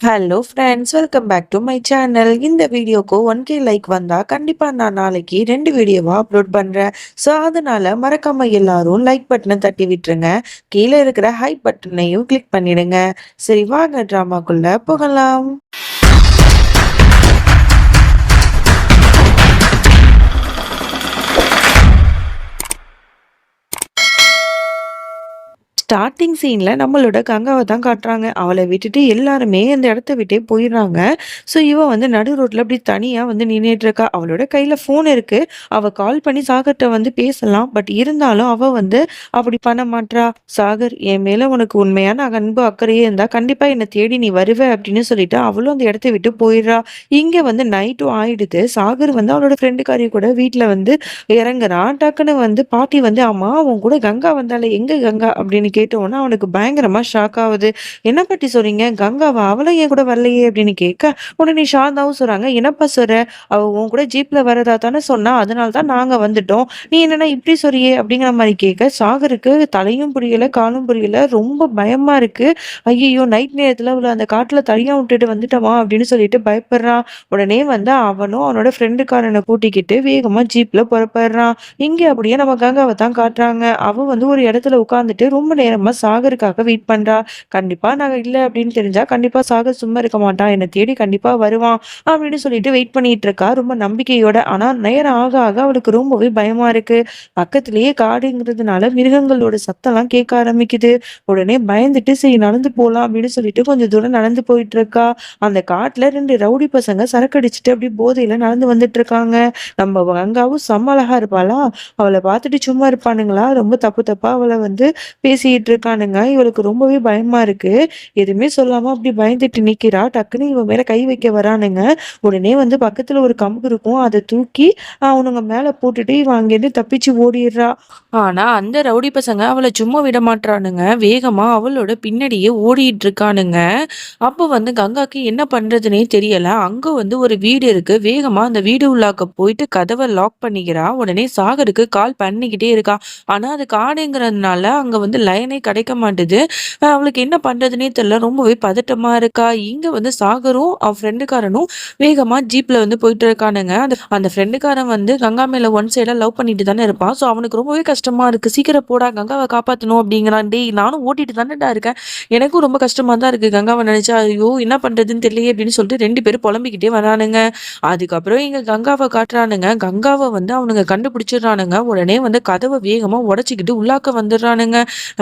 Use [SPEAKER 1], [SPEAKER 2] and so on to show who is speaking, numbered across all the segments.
[SPEAKER 1] Hello friends welcome back to my channel இந்த வீடியோக்கு one K like வந்தால் கண்டிப்பாக நான் நாளைக்கு ரெண்டு வீடியோவாக அப்லோட் பண்ணுறேன் ஸோ அதனால் மறக்காமல் எல்லாரும் லைக் பட்டனை தட்டி விட்டுருங்க. கீழே இருக்கிற ஹை பட்டனையும் கிளிக் பண்ணிடுங்க. சரி வாங்க ட்ராமாக்குள்ளே போகலாம். ஸ்டார்டிங் சீனில் நம்மளோட கங்காவை தான் காட்டுறாங்க. அவளை விட்டுட்டு எல்லாருமே அந்த இடத்த விட்டே போயிடுறாங்க. ஸோ இவ வந்து நடு ரோட்டில் அப்படி தனியாக வந்து நின்றுட்டு இருக்கா. அவளோட கையில் ஃபோன் இருக்குது அவள் கால் பண்ணி சாகர்கிட்ட வந்து பேசலாம். பட் இருந்தாலும் அவள் வந்து அப்படி பண்ண மாட்டா சாகர் என் மேலே உனக்கு உண்மையான அன்பு அக்கறையே இருந்தால் கண்டிப்பாக என்னை தேடி நீ வருவ அப்படின்னு சொல்லிட்டு அவளும் அந்த இடத்த விட்டு போயிடுறா. இங்கே வந்து நைட்டும் ஆயிடுது. சாகர் வந்து அவளோட ஃப்ரெண்டுக்காரி கூட வீட்டில் வந்து இறங்குறான். டக்குன்னு வந்து பாட்டி வந்து அம்மா அவன் கூட கங்கா வந்தாலே எங்கே கங்கா? அப்படின்னு கேட்டோன்னா அவனுக்கு பயங்கரமா ஷாக் ஆகுது. என்ன பற்றி சொல்றீங்க? கங்காவா? அவளை ஏன் கூட வரலையே அப்படின்னு கேட்க உடனே சாந்தாவும் சொல்றாங்க என்னப்பா சொல்ற? அவ உன் கூட ஜீப்ல வரதா தானே சொன்னா அதனால தான் நாங்க வந்துட்டோம். நீ என்னன்னா இப்படி சொல்றியே? அப்படிங்கிற மாதிரி கேட்க சாகருக்கு தலையும் புரியல காலும் புரியல ரொம்ப பயமா இருக்கு. ஐயோ நைட் நேரத்துல அவளை அந்த காட்டுல தனியாக விட்டுட்டு வந்துட்டோமா? அப்படின்னு சொல்லிட்டு பயப்படுறான். உடனே வந்து அவனும் அவனோட ஃப்ரெண்டுக்காரனை கூட்டிக்கிட்டு வேகமா ஜீப்ல புறப்படுறான். இங்க அப்படியே நம்ம கங்காவை தான் காட்டுறாங்க. அவள் வந்து ஒரு இடத்துல உட்காந்துட்டு ரொம்ப நேரம் நேரமா சாகருக்காக வெயிட் பண்றா. கண்டிப்பா நாங்க இல்ல அப்படின்னு தெரிஞ்சா கண்டிப்பா சாகர் சும்மா இருக்க மாட்டான் என்னை தேடி கண்டிப்பா வருவான் அப்படின்னு சொல்லிட்டு வெயிட் பண்ணிட்டு இருக்கா. ரொம்ப நம்பிக்கையோட. ஆனா நேரம் ஆக ஆக அவளுக்கு ரொம்பவே பயமா இருக்கு. பக்கத்திலேயே காடுங்கிறதுனால மிருகங்களோட சத்தம்லாம் கேட்க ஆரம்பிக்குது. உடனே பயந்துட்டு சரி நடந்து போலாம் அப்படின்னு சொல்லிட்டு கொஞ்சம் தூரம் நடந்து போயிட்டு இருக்கா. அந்த காட்டுல ரெண்டு ரவுடி பசங்க சரக்கடிச்சிட்டு அப்படி போதையில நடந்து வந்துட்டு இருக்காங்க. நம்ம கங்காவும் செம்ம அழகா இருப்பாளா? அவளை பார்த்துட்டு சும்மா இருப்பானுங்களா? ரொம்ப தப்பு தப்பா அவளை வந்து பேசி பேசிட்டு இருக்கானுங்க இவளுக்கு ரொம்பவே பயமா இருக்கு. எதுவுமே சொல்லாம அப்படி பயந்துட்டு நிக்கிறா. டக்குன்னு இவன் மேல கை வைக்க வரானுங்க. உடனே வந்து பக்கத்துல ஒரு கம்பு இருக்கும். அதை தூக்கி அவனுங்க மேல போட்டுட்டு இவன் அங்கேருந்து தப்பிச்சு ஓடிடுறா. ஆனா அந்த ரவுடி பசங்க அவளை சும்மா விட மாட்டானுங்க வேகமா அவளோட பின்னாடியே ஓடிட்டு இருக்கானுங்க. அப்போ வந்து கங்காக்கு என்ன பண்றதுனே தெரியல. அங்க வந்து ஒரு வீடு இருக்கு. வேகமா அந்த வீடு உள்ளாக்க போயிட்டு கதவை லாக் பண்ணிக்கிறா. உடனே சாகருக்கு கால் பண்ணிக்கிட்டே இருக்கா. ஆனா அது காடுங்கிறதுனால அங்க வந்து லைன் லைனே கிடைக்க மாட்டுது. அவளுக்கு என்ன பண்றதுன்னே தெரியல. ரொம்பவே பதட்டமா இருக்கா. இங்க வந்து சாகரும் அவ ஃப்ரெண்டுக்காரனும் வேகமா ஜீப்ல வந்து போயிட்டு இருக்கானுங்க. அந்த அந்த ஃப்ரெண்டுக்காரன் வந்து கங்கா மேல ஒன் சைடா லவ் பண்ணிட்டு தானே இருப்பான். ஸோ அவனுக்கு ரொம்பவே கஷ்டமா இருக்கு. சீக்கிரம் போடா கங்காவை காப்பாற்றணும் அப்படிங்கிறான். டேய் நானும் ஓட்டிட்டு தானேடா இருக்கேன். எனக்கும் ரொம்ப கஷ்டமா தான் இருக்கு. கங்காவை நினைச்சா ஐயோ என்ன பண்றதுன்னு தெரியல அப்படின்னு சொல்லிட்டு ரெண்டு பேரும் புலம்பிக்கிட்டே வரானுங்க. அதுக்கப்புறம் இங்க கங்காவை காட்டுறானுங்க. கங்காவை வந்து அவனுங்க கண்டுபிடிச்சிடுறானுங்க. உடனே வந்து கதவை வேகமா உடச்சிக்கிட்டு உள்ளாக்க வந்துடுறானுங்க.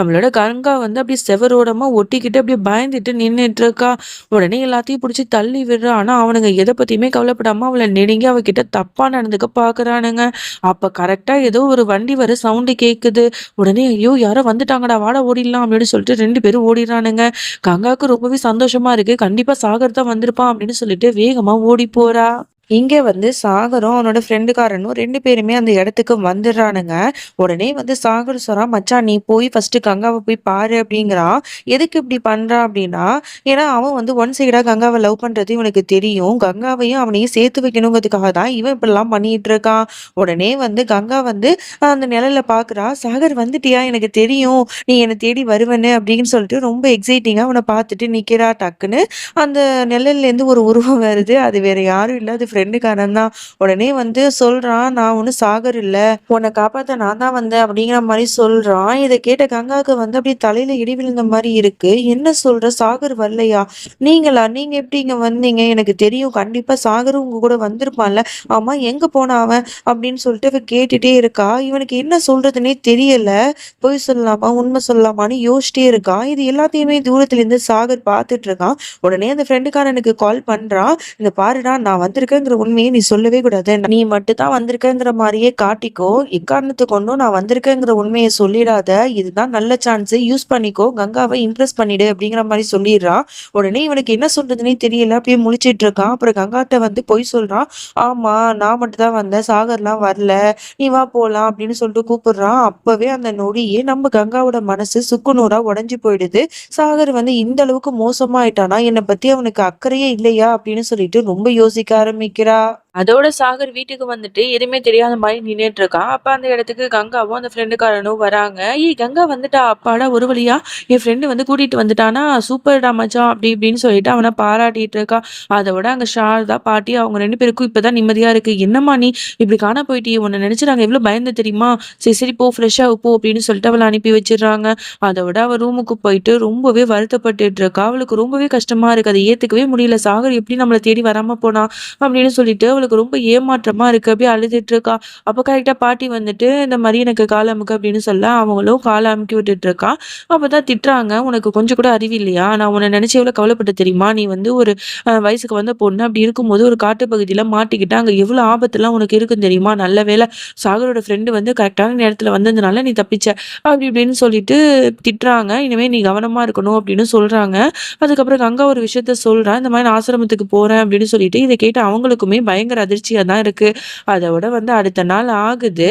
[SPEAKER 1] நம்மளோட கங்கா வந்து அப்படியே செவரோடமா ஒட்டிக்கிட்டு அப்படியே பயந்துட்டு நின்றுட்டு இருக்கா உடனே எல்லாத்தையும் பிடிச்சி தள்ளி விடுறா. ஆனால் அவனுங்க எதை பத்தியுமே கவலைப்படாம அவளை நெருங்கி அவகிட்ட தப்பா நடந்துக்க பாக்குறானுங்க. அப்ப கரெக்டா ஏதோ ஒரு வண்டி வர சவுண்டு கேக்குது. உடனே ஐயோ யாரோ வந்துட்டாங்கடா வாட ஓடிடலாம் அப்படின்னு சொல்லிட்டு ரெண்டு பேரும் ஓடிடுறானுங்க. கங்காவுக்கு ரொம்பவே சந்தோஷமா இருக்கு. கண்டிப்பா சாகர் தான் வந்திருப்பான் அப்படின்னு சொல்லிட்டு வேகமா ஓடி போறா. இங்கே வந்து சாகரும் அவனோட ஃப்ரெண்டுக்காரனும் ரெண்டு பேருமே அந்த இடத்துக்கு வந்துடுறானுங்க. உடனே வந்து சாகர் சொல்றான் மச்சான் நீ போய் ஃபர்ஸ்ட் கங்காவை போய் பாரு அப்படிங்கிறான். எதுக்கு இப்படி பண்ணுறான் அப்படின்னா ஏன்னா அவன் வந்து ஒன் சைடா கங்காவை லவ் பண்றது இவனுக்கு தெரியும். கங்காவையும் அவனையும் சேர்த்து வைக்கணுங்கிறதுக்காக தான் இவன் இப்படிலாம் பண்ணிட்டு இருக்கான். உடனே வந்து கங்கா வந்து அந்த நிலையில பாக்குறா சாகர் வந்துட்டியா? எனக்கு தெரியும். நீ என்னை தேடி வருவனு அப்படின்னு சொல்லிட்டு ரொம்ப எக்ஸைட்டிங்கா அவனை பார்த்துட்டு நிக்கிறா டக்குன்னு அந்த நிழல்ல இருந்து ஒரு உருவம் வருது. அது வேற யாரும் இல்லை. அது ஃப்ரெண்டுக்காரன் தான் உடனே வந்து சொல்றான் நான் ஒன்றும் சாகர் இல்லை. உன்னை காப்பாற்ற நான் தான் வந்தேன். அப்படிங்கிற மாதிரி சொல்றான். இதை கேட்ட கங்காவுக்கு வந்து அப்படியே தலையில இடி விழுந்த மாதிரி இருக்கு. என்ன சொல்ற? சாகர் வரலையா? நீங்களா? நீங்க எப்படி இங்க வந்தீங்க? எனக்கு தெரியும். கண்டிப்பா சாகரும் உங்க கூட வந்திருப்பான்ல. ஆமா எங்க போனா அவன்? அப்படின்னு சொல்லிட்டு கேட்டுட்டே இருக்கா. இவனுக்கு என்ன சொல்றதுன்னே தெரியல. பொய் சொல்லலாமா? உண்மை சொல்லலாமான்னு யோசிச்சிட்டே இருக்கான் இது எல்லாத்தையுமே தூரத்துல இருந்து சாகர் பார்த்துட்டு இருக்கான். உடனே அந்த ஃப்ரெண்டுக்காரனுக்கு கால் பண்றான். இந்த பாருடா நான் வந்திருக்கேன். வந்திருக்கேங்கிற உண்மையை நீ சொல்லவே கூடாது. நீ மட்டும் தான் வந்திருக்கேங்கிற மாதிரியே காட்டிக்கோ. எக்காரணத்து கொண்டும் நான் வந்திருக்கேங்கிற உண்மையை சொல்லிடாத. இதுதான் நல்ல சான்ஸ் யூஸ் பண்ணிக்கோ. கங்காவை இம்ப்ரெஸ் பண்ணிடு அப்படிங்கிற மாதிரி சொல்லிடுறான். உடனே இவனுக்கு என்ன சொல்றதுன்னே தெரியல. அப்படியே முழிச்சிட்டு இருக்கான். அப்புறம் கங்காட்ட வந்து பொய் சொல்றான். ஆமா நான் மட்டும் தான் வந்தேன். சாகர்லாம் வரல. நீ வா போலாம் அப்படின்னு சொல்லிட்டு கூப்பிடுறான். அப்பவே அந்த நொடியே நம்ம கங்காவோட மனசு சுக்குநூறா உடஞ்சி போயிடுது. சாகர் வந்து இந்த அளவுக்கு மோசமாயிட்டானா? என்னை பத்தி அவனுக்கு அக்கறையே இல்லையா? அப்படின்னு சொல்லிட்டு ரொம்ப யோசிக்க ஆரம்பிக்க লোকেরা அதோட சாகர் வீட்டுக்கு வந்துட்டு எதுவுமே தெரியாத மாதிரி நின்றுட்டு இருக்கான். அப்போ அந்த இடத்துக்கு கங்காவும், அந்த ஃப்ரெண்டுக்காரனும் வராங்க. "ஏய் கங்கா வந்துட்டா! அப்பாடா ஒரு வழியா என் ஃப்ரெண்டு வந்து கூட்டிட்டு வந்துட்டானா, சூப்பர் மச்சான்" அப்படி இப்படின்னு சொல்லிட்டு அவனை பாராட்டிட்டு இருக்கா. அதை விட அங்கே சாரதா, பாட்டி அவங்க ரெண்டு பேருக்கும் இப்பதான் நிம்மதியா இருக்கு. "என்னம்மா நீ இப்படி காண போயிட்டியே! உன்னை நினைச்சு நாங்கள் எவ்வளோ பயந்து தெரியுமா? சரி சரி போ ஃப்ரெஷ்ஷாக போ" அப்படின்னு சொல்லிட்டு அவளை அனுப்பி வச்சிடுறாங்க அதை விட அவள் ரூமுக்கு போயிட்டு ரொம்பவே வருத்தப்பட்டுட்டு இருக்கா. அவளுக்கு ரொம்பவே கஷ்டமா இருக்கு. அதை ஏற்றுக்கவே முடியல. "சாகர் எப்படி நம்மளை தேடி வராமல் போனா அப்படின்னு சொல்லிட்டு அவளுக்கு ரொம்ப ஏமாற்றமா இருக்கு. அப்படியே அழுதுட்டு இருக்கா. அப்ப கரெக்ட்டா பாட்டி வந்துட்டு, இந்த மாதிரி எனக்கு கால் அமுக்கு அப்படின்னு சொல்ல, அவங்களும் கால அமுக்கி விட்டுட்டு இருக்கா. அப்பதான் திட்டுறாங்க. "உனக்கு கொஞ்சம் கூட அறிவு இல்லையா? நான் உன்ன நினைச்சு எவ்வளோ கவலைப்பட்டு தெரியுமா? நீ வந்து ஒரு வயசுக்கு வந்த பொண்ணு. அப்படி இருக்கும்போது ஒரு காட்டு பகுதியில மாட்டிக்கிட்டா அங்க எவ்வளோ ஆபத்துலாம் உனக்கு இருக்குன்னு தெரியுமா? நல்ல வேளை சாகரோட ஃப்ரெண்டு வந்து கரெக்டான நேரத்துல வந்ததுனால நீ தப்பிச்ச." அப்படி இப்படின்னு சொல்லிட்டு திட்டுறாங்க. "இனிமே நீ கவனமா இருக்கணும்" அப்படின்னு சொல்றாங்க. அதுக்கப்புறம் கங்கா ஒரு விஷயத்த சொல்கிறேன் இந்த மாதிரி நான் ஆசிரமத்துக்கு போறேன் அப்படின்னு சொல்லிட்டு, இதை கேட்டு அவங்களுக்குமே பயங்கர அதிர்ச்சியாக தான் இருக்கு. அதை விட வந்து அடுத்த நாள் ஆகுது.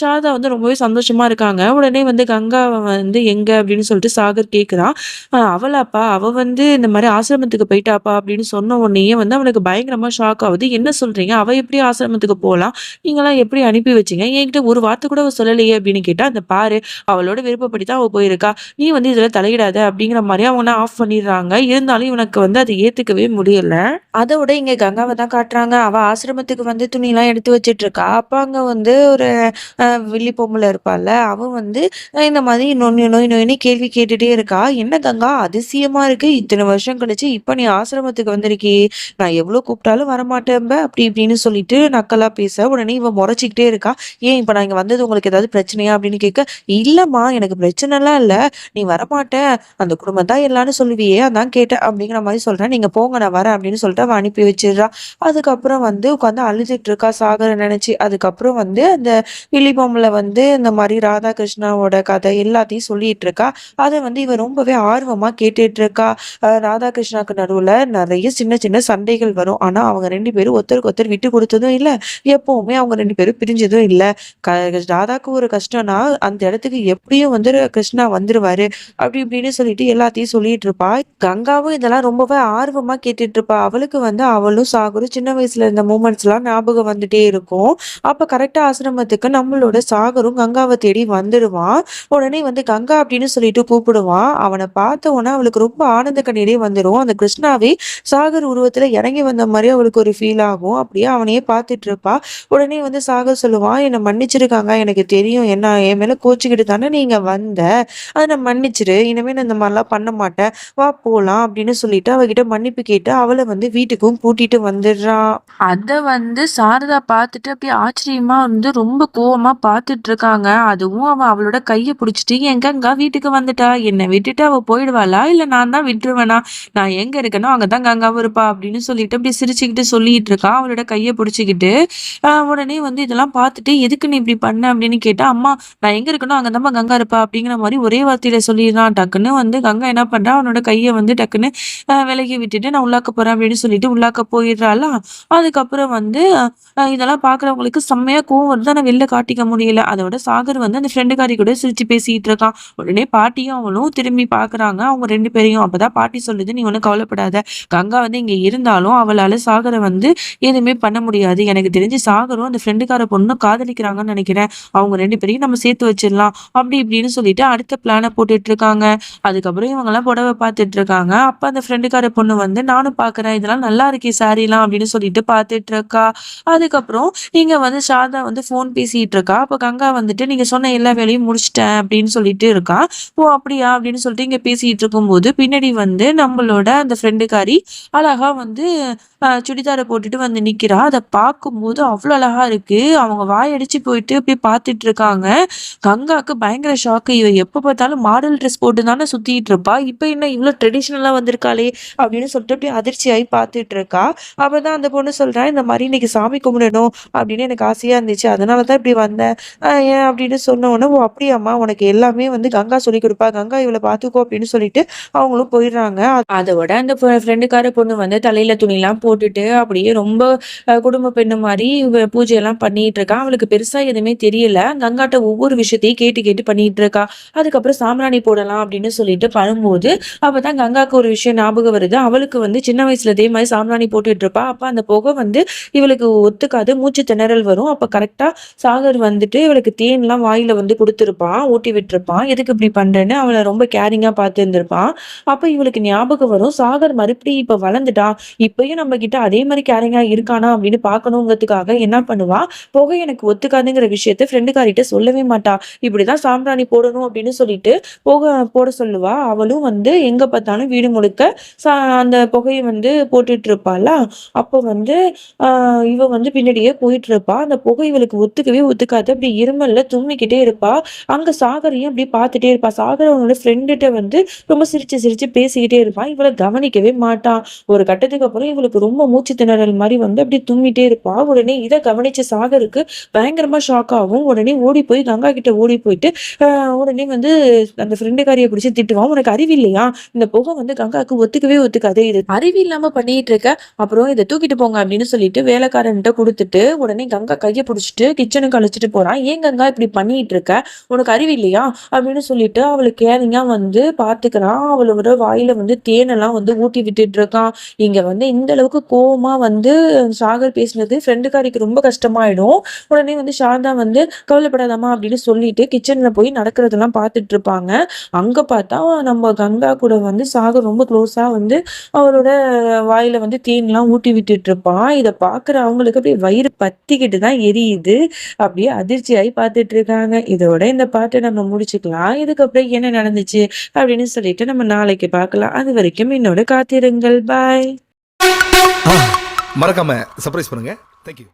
[SPEAKER 1] ஷாதா வந்து ரொம்பவே சந்தோஷமா இருக்காங்க. உடனே வந்து கங்காவை வந்து எங்க அப்படின்னு சொல்லிட்டு சாகர் கேட்குறான். அவளாப்பா, அவள் வந்து இந்த மாதிரி ஆசிரமத்துக்கு போயிட்டாப்பா அப்படின்னு சொன்ன உடனேயே வந்து அவனுக்கு பயங்கரமா ஷாக் ஆகுது என்ன சொல்றீங்க? அவள் எப்படி ஆசிரமத்துக்கு போகலாம் நீங்களாம் எப்படி அனுப்பி வச்சீங்க? என்கிட்ட ஒரு வார்த்தை கூட அவள் சொல்லலையே அப்படின்னு கேட்டால் "அந்த பாரு அவளோட விருப்பப்படி தான் அவள் போயிருக்கா. நீ வந்து இதில் தலையிடாத" அப்படிங்கிற மாதிரி அவங்க ஆஃப் பண்ணிடுறாங்க. இருந்தாலும் இவனுக்கு வந்து அதை ஏற்றுக்கவே முடியல. அதோட விட கங்காவை தான் காட்டுறாங்க. அவ ஆசிரமத்துக்கு வந்து துணிலாம் எடுத்து வச்சுட்டுருக்கா. அப்ப அங்கே வந்து ஒரு வில்லி பொம்பளை இருப்பாள்ல, அவன் வந்து இந்த மாதிரி நொய் நொய் நொய்ன்னு கேள்வி கேட்டுட்டே இருக்கா. "என்ன கங்கா அதிசயமா இருக்கு. இத்தனை வருஷம் கழிச்சு இப்போ நீ ஆசிரமத்துக்கு வந்திருக்கி நான் எவ்வளோ கூப்பிட்டாலும் வரமாட்டேன்ப" அப்படி இப்படின்னு சொல்லிட்டு நக்கலா பேச, உடனே இவன் முறைச்சிக்கிட்டே இருக்கா. "ஏன் இப்ப நான் இங்கே வந்தது உங்களுக்கு ஏதாவது பிரச்சனையா?" அப்படின்னு கேட்க, இல்லைம்மா எனக்கு பிரச்சனைலாம் இல்லை நீ வரமாட்டேன் அந்த குடும்பம் தான் எல்லாம்னு சொல்லுவியே, அதான் கேட்டேன்" அப்படிங்கிற மாதிரி சொல்றேன். "நீங்க போங்க நான் வரேன்" அப்படின்னு சொல்லிட்டு அவன் அனுப்பி வச்சிடுறா அதுக்கப்புறம் வந்து வந்து உட்காந்து அழுதுட்டு இருக்கா சாகர நினைச்சு அதுக்கப்புறம் வந்து அந்த வில்லி வந்து இந்த மாரி ராதாகிருஷ்ணாவோட கதை எல்லாத்தையும் சொல்லிட்டு இருக்கா. அதை வந்து இவ ரொம்பவே ஆர்வமா கேட்டுட்டு இருக்கா. ராதா ராதாகிருஷ்ணாக்கு நடுவுல நிறைய சின்ன சின்ன சண்டைகள் வரும். ஆனா அவங்க ரெண்டு பேரும் ஒருத்தருக்கு ஒருத்தர் விட்டு கொடுத்ததும் இல்ல. எப்பவுமே அவங்க ரெண்டு பேரும் பிரிஞ்சதும் இல்ல. க ராதாக்கு ஒரு கஷ்டம்னா, அந்த இடத்துக்கு எப்படியும் வந்து கிருஷ்ணா வந்துருவாரு. அப்படி இப்படின்னு சொல்லிட்டு எல்லாத்தையும் சொல்லிட்டு இருப்பா. கங்காவும் இதெல்லாம் ரொம்பவே ஆர்வமா கேட்டுட்டு இருப்பா. அவளுக்கு வந்து அவளும் சாகரும் சின்ன வயசுல இருந்த மூமெண்ட்ஸ்லாம் ஞாபகம் வந்துட்டே இருக்கும். அப்போ கரெக்டாக ஆசிரமத்துக்கு நம்மளோட சாகரும் கங்காவை தேடி வந்துடுவான். உடனே வந்து கங்கா அப்படின்னு சொல்லிட்டு கூப்பிடுவான். அவனை பார்த்த உடனே அவளுக்கு ரொம்ப ஆனந்த கண்ணீரே வந்துடும் அந்த கிருஷ்ணாவே சாகர் உருவத்தில் இறங்கி வந்த மாதிரி அவளுக்கு ஒரு ஃபீல் ஆகும். அப்படியே அவனையே பார்த்துட்டு இருப்பா. உடனே வந்து சாகர் சொல்லுவான், என்னை மன்னிச்சிருக்காங்க எனக்கு தெரியும். என்ன என் மேலே கோச்சிக்கிட்டு தானே நீங்கள் வந்த அதை நான் மன்னிச்சிரு. இனிமேல் நான் இந்த மாதிரிலாம் பண்ண மாட்டேன். வா போகலாம் அப்படின்னு சொல்லிட்டு அவகிட்ட மன்னிப்பு கேட்டு அவளை வந்து வீட்டுக்கும் கூட்டிட்டு வந்துடுறான். அதை வந்து சாரதா பார்த்துட்டு அப்படியே ஆச்சரியமா வந்து ரொம்ப கோவமா பார்த்துட்டு இருக்காங்க. அதுவும் அவன் அவளோட கையை பிடிச்சிட்டு எங்கங்கா வீட்டுக்கு வந்துட்டா. என்னை விட்டுட்டு அவ போயிடுவாளா? இல்லை நான் தான் விட்டுருவேனா? நான் எங்க இருக்கேனோ அங்கே தான் கங்காவும் இருப்பா" அப்படின்னு சொல்லிட்டு அப்படியே சிரிச்சுக்கிட்டு சொல்லிட்டு இருக்கா. அவளோட கையை பிடிச்சிக்கிட்டு உடனே வந்து இதெல்லாம் பார்த்துட்டு, "எதுக்கு நீ இப்படி பண்ண?" அப்படின்னு கேட்டா, "அம்மா நான் எங்க இருக்கணும் அங்க கங்கா இருப்பா" அப்படிங்கிற மாதிரி ஒரே வார்த்தையில சொல்லிடுறான். டக்குன்னு வந்து கங்கா என்ன பண்றா, அவனோட கையை வந்து டக்குன்னு விலகி விட்டுட்டு, "நான் உள்ளாக்க போறேன்" அப்படின்னு சொல்லிட்டு உள்ளாக்க போயிடுறாளா. அதுக்கப்புறம் வந்து இதெல்லாம் பார்க்குறவங்களுக்கு செம்மையா கோவம் வருது. ஆனா வெளில காட்டிக்க முடியல. அதோட சாகர் வந்து அந்த ஃப்ரெண்டுக்காரி கூட சிரிச்சு பேசிட்டு இருக்கான். உடனே பாட்டியும் அவளும் திரும்பி பார்க்குறாங்க. அவங்க ரெண்டு பேரையும். அப்பதான் பாட்டி சொல்லுது, "நீ ஒன்றும் கவலைப்படாத. கங்கா வந்து இங்க இருந்தாலும் அவளால சாகரை வந்து எதுவுமே பண்ண முடியாது. எனக்கு தெரிஞ்சு சாகரும் அந்த ஃப்ரெண்டுக்கார பொண்ணும் காதலிக்கிறாங்கன்னு நினைக்கிறேன் அவங்க ரெண்டு பேரையும் நம்ம சேர்த்து வச்சிடலாம்." அப்படி இப்படின்னு சொல்லிட்டு அடுத்த பிளான போட்டுட்டு இருக்காங்க. அதுக்கப்புறம் இவங்கெல்லாம் புடவ பார்த்துட்டு இருக்காங்க. அப்ப அந்த ஃப்ரெண்டுக்கார பொண்ணு வந்து, "நானும் பார்க்குறேன். இதெல்லாம் நல்லா இருக்கே சாரிலாம் அப்படின்னு சொல்லிட்டு பார்த்துட்டு இருக்கா. அதுக்கப்புறம் இங்க வந்து சாரதா வந்து ஃபோன் பேசிட்டு இருக்கா. அப்ப கங்கா வந்துட்டு, "நீங்க சொன்ன எல்லா வேலையும் முடிச்சிட்டேன் அப்படின்னு சொல்லிட்டு இருக்கா. "ஓ! அப்படியா?" அப்படின்னு சொல்லிட்டு இங்க பேசிட்டு இருக்கும்போது, பின்னாடி வந்து நம்மளோட அந்த ஃப்ரெண்டுக்காரி அழகா வந்து சுடிதாரை போட்டுட்டு வந்து நிக்கிறா. அதை பார்க்கும்போது அவ்வளோ அழகா இருக்கு. அவங்க வாயடிச்சு போயிட்டு அப்படியே பார்த்துட்டு இருக்காங்க. கங்காக்கு பயங்கர ஷாக்கு. இவ எப்ப பார்த்தாலும் மாடல் ட்ரெஸ் போட்டு தானே சுத்திட்டு இருப்பா. இப்ப என்ன இவ்வளோ ட்ரெடிஷனலா வந்திருக்காளே! அப்படின்னு சொல்லிட்டு அப்படியே ஆகி பார்த்துட்டு இருக்கா. அப்பதான் அந்த பொண்ணு ஏன் "இந்த மாதிரி இன்னைக்கு சாமி கும்பிடணும் அப்படின்னு எனக்கு ஆசையா இருந்துச்சு. அதனால தான் இப்படி வந்தேன்." ஏன் அப்படின்னு சொன்ன உடனே, "ஓ! அப்படியாம்மா? உனக்கு எல்லாமே வந்து கங்கா சொல்லிக் கொடுப்பா கங்கா இவளை பார்த்துக்கோ" அப்படின்னு சொல்லிட்டு அவங்களும் போயிடுறாங்க. அதோட அந்த ஃப்ரெண்டுக்கார பொண்ணு வந்து தலையில துணிலாம் போட்டுட்டு அப்படியே ரொம்ப குடும்ப பெண்ணு மாதிரி பூஜையெல்லாம் பண்ணிட்டு இருக்கா. அவளுக்கு பெருசா எதுவுமே தெரியல. கங்காட்ட ஒவ்வொரு விஷயத்தையும் கேட்டு கேட்டு பண்ணிட்டு இருக்கா. அதுக்கப்புறம் சாம்ராணி போடலாம் அப்படின்னு சொல்லிட்டு பண்ணும்போது, அப்பதான் கங்காக்கு ஒரு விஷயம் ஞாபகம் வருது. அவளுக்கு வந்து சின்ன வயசுல இதே மாதிரி சாம்ராணி போட்டுட்டு இருப்பா. அப்ப அந்த புகை வந்து வந்து இவளுக்கு ஒத்துக்காது. மூச்சு திணறல் வரும். அப்ப கரெக்டா சாகர் வந்துட்டு இவளுக்கு தேன்லாம் வாயில வந்து கொடுத்துருப்பான் ஊட்டி விட்டுருப்பான். எதுக்கு இப்படி பண்றேன்னு அவளை ரொம்ப கேரிங்கா பார்த்துருந்துருப்பான். அப்ப இவளுக்கு ஞாபகம் வரும். சாகர் மறுபடியும் இப்ப வளர்ந்துட்டா இப்பயும் நம்ம கிட்ட அதே மாதிரி கேரிங்கா இருக்கானா அப்படின்னு பார்க்கணுங்கிறதுக்காக என்ன பண்ணுவா, புகை எனக்கு ஒத்துக்காதுங்கிற விஷயத்த ஃப்ரெண்டுக்காரிட்ட சொல்லவே மாட்டா. இப்படிதான் சாம்பிராணி போடணும் அப்படின்னு சொல்லிட்டு போக போட சொல்லுவா. அவளும் வந்து எங்க பார்த்தாலும் வீடு முழுக்க சா அந்த புகையை வந்து போட்டுட்டு இருப்பாள்ல அப்போ வந்து இவ வந்து பின்னாடியே போயிட்டு இருப்பா. அந்த புகை இவளுக்கு ஒத்துக்கவே ஒத்துக்காது. அப்படி இருமல்ல தும்மிக்கிட்டே இருப்பா. அங்க சாகரையும் அப்படி பார்த்துட்டே இருப்பா. சாகர் அவனோட ஃப்ரெண்டுகிட்ட வந்து ரொம்ப சிரிச்சு சிரிச்சு பேசிக்கிட்டே இருப்பான். இவளை கவனிக்கவே மாட்டான். ஒரு கட்டத்துக்கு அப்புறம் இவளுக்கு ரொம்ப மூச்சு திணறல் மாதிரி வந்து அப்படியே தும்மிட்டே இருப்பா. உடனே இதை கவனிச்ச சாகருக்கு பயங்கரமா ஷாக் ஆகும். உடனே ஓடி போய் கங்கா கிட்ட ஓடி போயிட்டு, உடனே வந்து அந்த ஃப்ரெண்டுக்காரியை பிடிச்சு திட்டுவான். "உனக்கு அறிவு இல்லையா இந்த புகை வந்து கங்காவுக்கு ஒத்துக்கவே ஒத்துக்காது. இது அறிவில்லாம பண்ணிட்டு இருக்க. அப்புறம் இதை தூக்கிட்டு போங்க" அப்படின்னு சொல்லிட்டு வேலைக்காரன்கிட்ட கொடுத்துட்டு உடனே கங்கா கையை பிடிச்சிட்டு கிச்சனுக்கு அழைச்சிட்டு போறான். "ஏன் கங்கா இப்படி பண்ணிட்டு இருக்க? உனக்கு அறிவில்லையா?" அப்படின்னு சொல்லிட்டு அவளை கேரிங்கா வந்து பாத்துக்கிறான் அவளோட வாயில வந்து தேனெல்லாம் வந்து ஊட்டி விட்டுட்டு இருக்கான். இங்க வந்து இந்த அளவுக்கு கோவமா வந்து சாகர் பேசினது ஃப்ரெண்டுக்காரிக்கு ரொம்ப கஷ்டமாயிடும். உடனே வந்து சாரதா வந்து கவலைப்படாதாமா அப்படின்னு சொல்லிட்டு கிச்சன்ல போய் நடக்கிறதெல்லாம் பார்த்துட்டு இருப்பாங்க. அங்க பார்த்தா நம்ம கங்கா கூட வந்து சாகர் ரொம்ப க்ளோஸா வந்து அவளோட வாயில வந்து தேன்லாம் ஊட்டி விட்டுட்டு இருப்பான். இதை பார்க்குற அவங்களுக்கு அப்படியே வயிறு பத்திக்கிட்டு தான் எரியுது. அப்படியே அதிர்ச்சியாகி பார்த்துட்டு இருக்காங்க. இதோட இந்த பாட்டை நம்ம முடிச்சுக்கலாம். இதுக்கப்புறம் என்ன நடந்துச்சு அப்படின்னு சொல்லிட்டு நம்ம நாளைக்கு பார்க்கலாம். அது வரைக்கும் என்னோட காத்திருங்கள். பாய்.
[SPEAKER 2] மறக்காம சர்ப்ரைஸ் பண்ணுங்க தேங்க்யூ